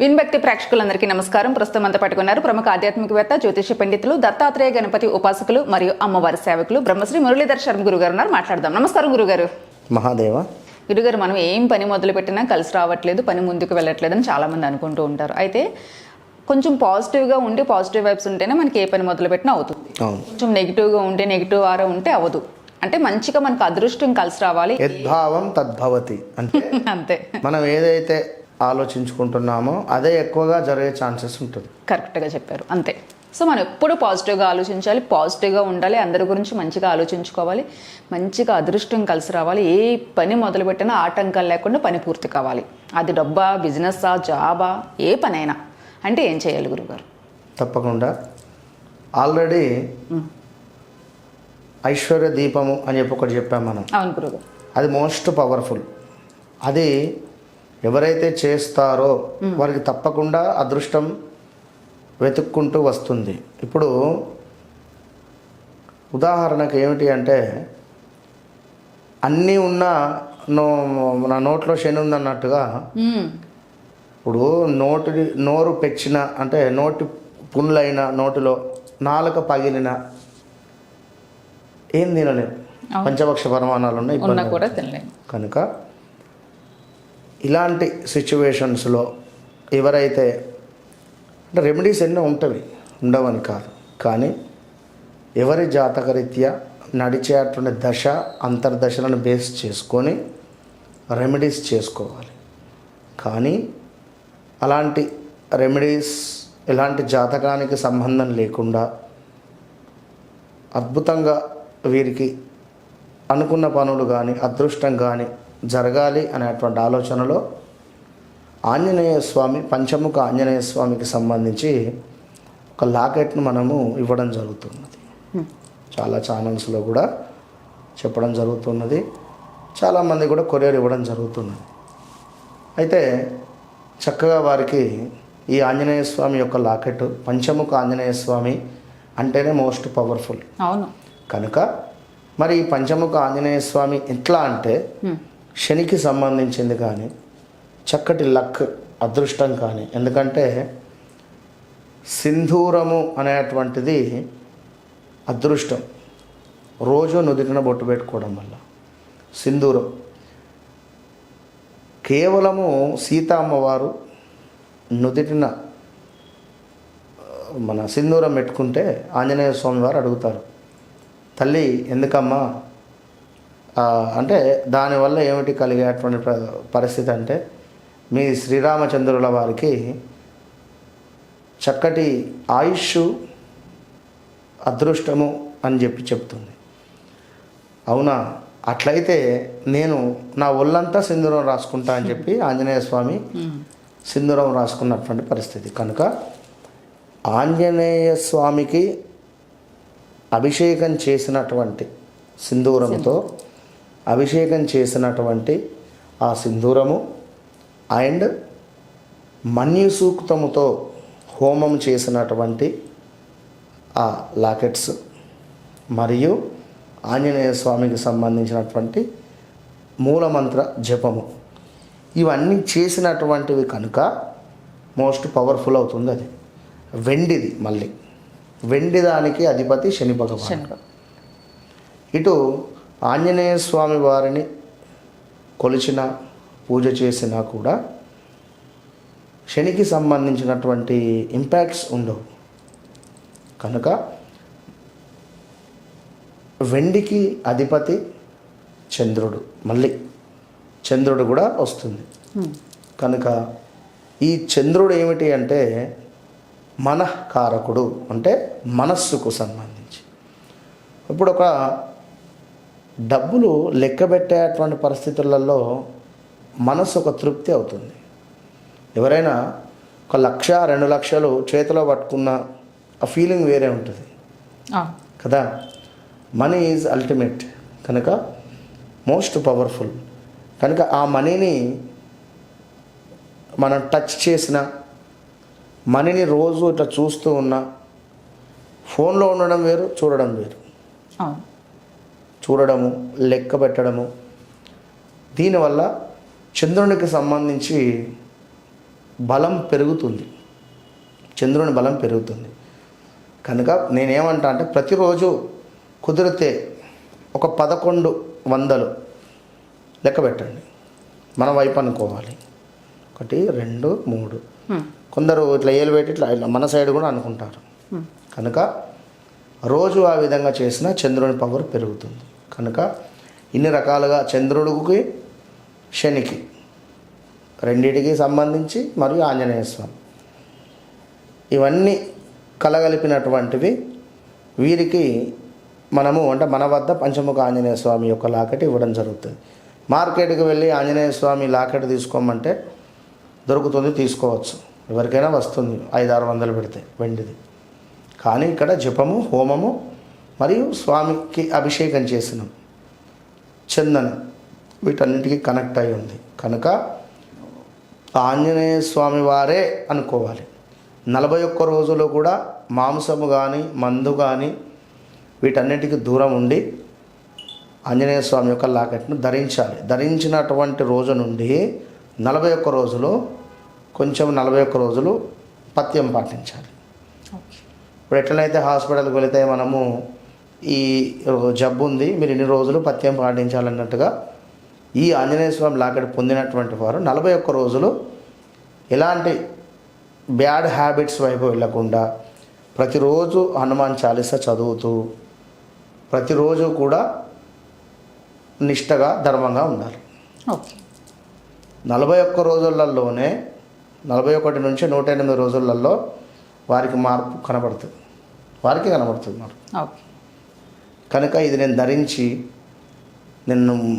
విన్భక్తి ప్రేక్షకులందరికీ నమస్కారం. ప్రస్తుతం అంతా పట్టుకున్నారు ప్రముఖ ఆధ్యాత్మికవేత్త జ్యోతిష పండితులు దత్తాత్రేయ గణపతి ఉపాసకులు మరియు అమ్మవారి సేవకులు బ్రహ్మశ్రీ మురళీధర్ శర్మ గురుగారు ఉన్నారు. మాట్లాడదాం. నమస్కారం గురుగారు. మహాదేవ. గురుగారు మనం ఏం పని మొదలు పెట్టినా కలిసి రావట్లేదు పని ముందుకు వెళ్ళట్లేదు అని చాలా మంది అనుకుంటూ ఉంటారు. అయితే కొంచెం పాజిటివ్గా ఉండి పాజిటివ్ వైబ్స్ ఉంటేనే మనకి ఏ పని మొదలు పెట్టినా అవుతుంది కొంచెం నెగిటివ్గా ఉంటే నెగిటివ్ ఆరా ఉంటే అవ్వదు. అంటే మంచిగా మనకు అదృష్టం కలిసి రావాలి. యద్భావం తద్భవతి అంటే అంతే. మనం ఏదైతే ఆలోచించుకుంటున్నామో అదే ఎక్కువగా జరిగే ఛాన్సెస్ ఉంటుంది. కరెక్ట్గా చెప్పారు. అంతే. సో మనం ఎప్పుడు పాజిటివ్గా ఆలోచించాలి పాజిటివ్గా ఉండాలి అందరి గురించి మంచిగా ఆలోచించుకోవాలి మంచిగా అదృష్టం కలిసి రావాలి ఏ పని మొదలుపెట్టినా ఆటంకాలు లేకుండా పని పూర్తి కావాలి. అది డబ్బా బిజినెస్సా జాబా ఏ పనైనా. అంటే ఏం చేయాలి గురుగారు? తప్పకుండా. ఆల్రెడీ ఐశ్వర్య దీపము అని చెప్పి ఒకటి చెప్పాం మనం. అవును గురుగారు. అది మోస్ట్ పవర్ఫుల్ అది ఎవరైతే చేస్తారో వారికి తప్పకుండా అదృష్టం వెతుక్కుంటూ వస్తుంది. ఇప్పుడు ఉదాహరణకు ఏమిటి అంటే అన్నీ ఉన్నా నో నా నోట్లో శని ఉందన్నట్టుగా. ఇప్పుడు నోటి నోరు పెచ్చిన అంటే నోటి పుండ్లైన నోటిలో నాలుక పగిలిన ఏం తినలేము పంచపక్ష పరమాణాలు ఉన్నాయి కనుక ఇలాంటి సిచ్యువేషన్స్లో ఎవరైతే అంటే రెమెడీస్ ఎన్నో ఉంటవి ఉండవని కాదు. కానీ ఎవరి జాతకరీత్యా నడిచేటువంటి దశ అంతర్దశలను బేస్ చేసుకొని రెమెడీస్ చేసుకోవాలి. కానీ అలాంటి రెమెడీస్ ఎలాంటి జాతకానికి సంబంధం లేకుండా అద్భుతంగా వీరికి అనుకున్న పనులు కానీ అదృష్టం కానీ జరగాలి అనేటువంటి ఆలోచనలో ఆంజనేయ స్వామి పంచముఖ ఆంజనేయ స్వామికి సంబంధించి ఒక లాకెట్ను మనము ఇవ్వడం జరుగుతున్నది. చాలా ఛానల్స్లో కూడా చెప్పడం జరుగుతున్నది. చాలామంది కూడా కొరియర్ ఇవ్వడం జరుగుతున్నది. అయితే చక్కగా వారికి ఈ ఆంజనేయ స్వామి యొక్క లాకెట్ పంచముఖ ఆంజనేయ స్వామి అంటేనే మోస్ట్ పవర్ఫుల్. అవును. కనుక మరి ఈ పంచముఖ ఆంజనేయ స్వామి ఎట్లా అంటే. శనికి సంబంధించింది కానీ చక్కటి లక్ అదృష్టం కానీ. ఎందుకంటే సింధూరము అనేటువంటిది అదృష్టం. రోజు నుదిటిన బొట్టు పెట్టుకోవడం వల్ల. సింధూరం. కేవలము సీత అమ్మవారు నుదిటిన మన సింధూరం పెట్టుకుంటే ఆంజనేయ స్వామి వారు అడుగుతారు తల్లి ఎందుకమ్మా? అంటే దానివల్ల ఏమిటి కలిగేటువంటి ప్ర- పరిస్థితి అంటే మీ శ్రీరామచంద్రుల వారికి చక్కటి ఆయుష్ అదృష్టము అని చెప్పి చెప్తుంది అవునా? అట్లయితే నేను నా ఒళ్ళంతా సింధూరం రాసుకుంటా అని చెప్పి ఆంజనేయ స్వామి సింధూరం రాసుకున్నటువంటి పరిస్థితి. కనుక ఆంజనేయ స్వామికి అభిషేకం చేసినటువంటి సింధూరంతో అభిషేకం చేసినటువంటి ఆ సింధూరము అండ్ మన్యు సూక్తముతో హోమం చేసినటువంటి ఆ లాకెట్స్ మరియు ఆంజనేయ స్వామికి సంబంధించినటువంటి మూలమంత్ర జపము. ఇవన్నీ చేసినటువంటివి కనుక మోస్ట్ పవర్ఫుల్ అవుతుంది అది. వెండిది మళ్ళీ. వెండి దానికి అధిపతి శని భగవాన్ ఇటు ఆంజనేయ స్వామి వారిని కొలిచిన పూజ చేసినా కూడా శనికి సంబంధించినటువంటి ఇంపాక్ట్స్ ఉండవు. కనుక వెండికి అధిపతి చంద్రుడు మళ్ళీ చంద్రుడు కూడా వస్తుంది. కనుక ఈ చంద్రుడు ఏమిటి అంటే మనఃకారకుడు అంటే మనస్సుకు సంబంధించి. ఇప్పుడు ఒక డబ్బులు లెక్క పెట్టేటువంటి పరిస్థితులలో మనస్సు ఒక తృప్తి అవుతుంది. ఎవరైనా ఒక లక్ష రెండు లక్షలు చేతిలో పట్టుకున్న ఆ ఫీలింగ్ వేరే ఉంటుంది. కదా? Money is ultimate. కనుక మోస్ట్ పవర్ఫుల్. కనుక ఆ మనీని మనం టచ్ చేసిన మనీని రోజు ఇట్లా చూస్తూ ఉన్నా ఫోన్లో ఉండడం వేరు చూడడం వేరు. చూడడము లెక్క పెట్టడము. దీనివల్ల చంద్రునికి సంబంధించి బలం పెరుగుతుంది. చంద్రుని బలం పెరుగుతుంది. కనుక నేనేమంటా అంటే ప్రతిరోజు కుదిరితే ఒక పదకొండు వందలు లెక్క పెట్టండి. మన వైపు అనుకోవాలి. ఒకటి రెండు మూడు. కొందరు ఇట్లా ఏలు పెట్టి ఇట్లా మన సైడ్ కూడా అనుకుంటారు. కనుక రోజు ఆ విధంగా చేసిన చంద్రుని పవర్ పెరుగుతుంది. కనుక ఇన్ని రకాలుగా చంద్రుడికి శనికి రెండింటికి సంబంధించి మరియు ఆంజనేయ స్వామి. ఇవన్నీ కలగలిపినటువంటివి వీరికి మనము అంటే మన వద్ద పంచముఖ ఆంజనేయ స్వామి యొక్క లాకెట్ ఇవ్వడం జరుగుతుంది. మార్కెట్కి వెళ్ళి ఆంజనేయ స్వామి లాకెట్ తీసుకోమంటే దొరుకుతుంది తీసుకోవచ్చు. ఎవరికైనా వస్తుంది ఐదు ఆరు వందలు పెడితే వెండిది. కానీ ఇక్కడ జపము హోమము మరియు స్వామికి అభిషేకం చేసిన చందనం వీటన్నిటికీ కనెక్ట్ అయి ఉంది. కనుక ఆంజనేయ స్వామి వారే అనుకోవాలి. నలభై ఒక్క రోజులో కూడా మాంసము కానీ మందు కానీ వీటన్నిటికీ దూరం ఉండి ఆంజనేయ స్వామి యొక్క లాకెట్ను ధరించాలి. ధరించినటువంటి రోజు నుండి నలభై ఒక్క రోజులు కొంచెం నలభై ఒక్క రోజులు పథ్యం పాటించాలి. ఇప్పుడు ఎట్లనైతే హాస్పిటల్కి వెళితే మనము ఈ జబ్బు ఉంది మీరు ఇన్ని రోజులు పథ్యం పాటించాలన్నట్టుగా ఈ ఆంజనేయ స్వామి లాకెట్ పొందినటువంటి వారు నలభై ఒక్క రోజులు ఎలాంటి బ్యాడ్ హ్యాబిట్స్ వైపు వెళ్ళకుండా ప్రతిరోజు హనుమాన్ చాలీసా చదువుతూ ప్రతిరోజు కూడా నిష్టగా ధర్మంగా ఉండాలి. నలభై ఒక్క రోజులలోనే నలభై ఒకటి నుంచి నూట ఎనిమిది రోజులలో వారికి మార్పు కనబడుతుంది. వారికి కనబడుతుంది మార్పు. కనుక ఇది నేను ధరించి నేను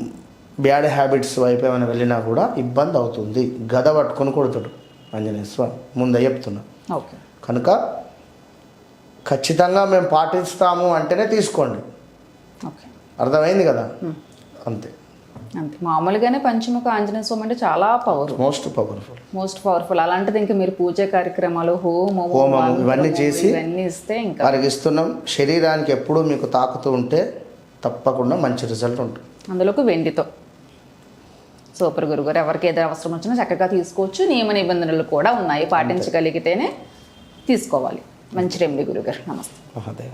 బ్యాడ్ హ్యాబిట్స్ వైపు ఏమైనా వెళ్ళినా కూడా ఇబ్బంది అవుతుంది. గద పట్టుకొని కొడుతాడు ఆంజనేయ స్వామి. ముందే చెప్తున్నా. ఓకే. కనుక ఖచ్చితంగా మేము పాటిస్తాము అంటేనే తీసుకోండి. అర్థమైంది కదా? అంతే. అంతే. మామూలుగానే పంచముఖ ఆంజనేయ స్వామి అంటే చాలా power most powerful most powerful అలాంటిది ఇంకా మీరు పూజ కార్యక్రమాలు హోమము మంత్రము, ఇవన్నీ చేసి ఇవన్నీ ఇస్తే ఇంకా వారికి ఇస్తున్నాం. శరీరానికి ఎప్పుడూ మీకు తాకుతూ ఉంటే తప్పకుండా మంచి రిజల్ట్ ఉంటుంది. అందులోకి వెండితో. సూపర్ గురుగారు ఎవరికి ఏదైనా అవసరం వచ్చినా చక్కగా తీసుకోవచ్చు. నియమ నిబంధనలు కూడా ఉన్నాయి. పాటించగలిగితేనే తీసుకోవాలి. మంచి రెమెడీ గురుగారు నమస్తే. మహాదేవ.